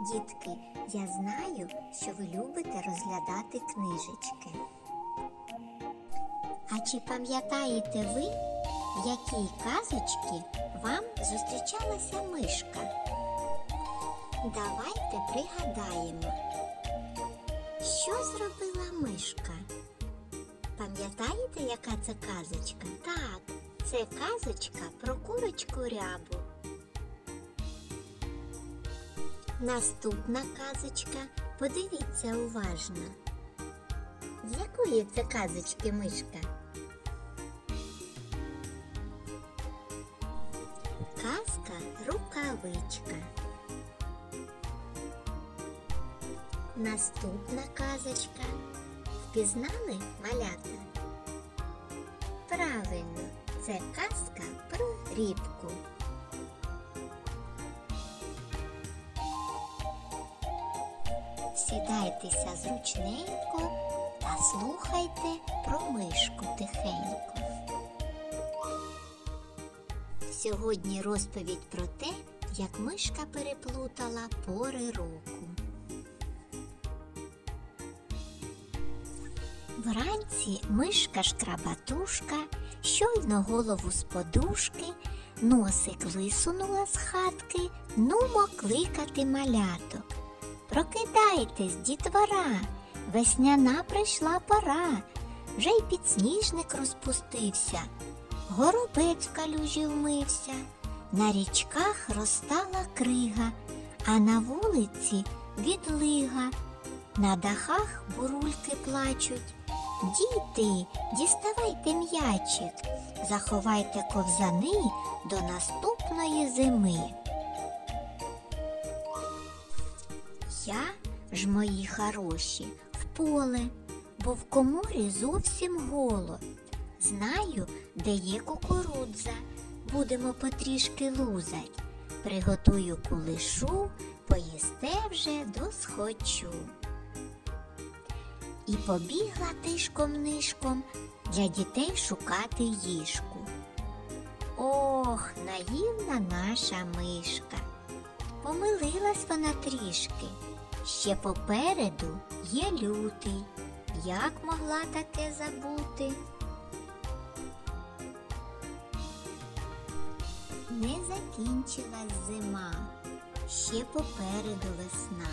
Дітки, я знаю, що ви любите розглядати книжечки. А чи пам'ятаєте ви, в якій казочці вам зустрічалася мишка? Давайте пригадаємо, що зробила мишка. Пам'ятаєте, яка це казочка? Так, це казочка про курочку рябу. Наступна казочка. Подивіться уважно. З якої це казочки мишка? Казка рукавичка. Наступна казочка. Впізнали малята? Правильно, це казка про рібку. Сідайтеся зручненько та слухайте про мишку тихенько. Сьогодні розповідь про те, як мишка переплутала пори року. Вранці мишка шкрабатушка щойно голову з подушки, носик висунула з хатки, нумо кликати маляток. Прокидайтесь, дітвора, весняна прийшла пора, вже й підсніжник розпустився, горобець в калюжі вмився, на річках розтала крига, а на вулиці відлига, на дахах бурульки плачуть. Діти, діставайте м'ячик, заховайте ковзани до наступної зими. Я ж, мої хороші, в поле, бо в коморі зовсім голо. Знаю, де є кукурудза, будемо потрішки лузать. Приготую кулишу, поїсте вже досхочу. І побігла тишком нишком для дітей шукати їжку. Ох, наївна наша мишка. Помилилась вона трішки. Ще попереду є лютий. Як могла таке забути? Не закінчилась зима, ще попереду весна.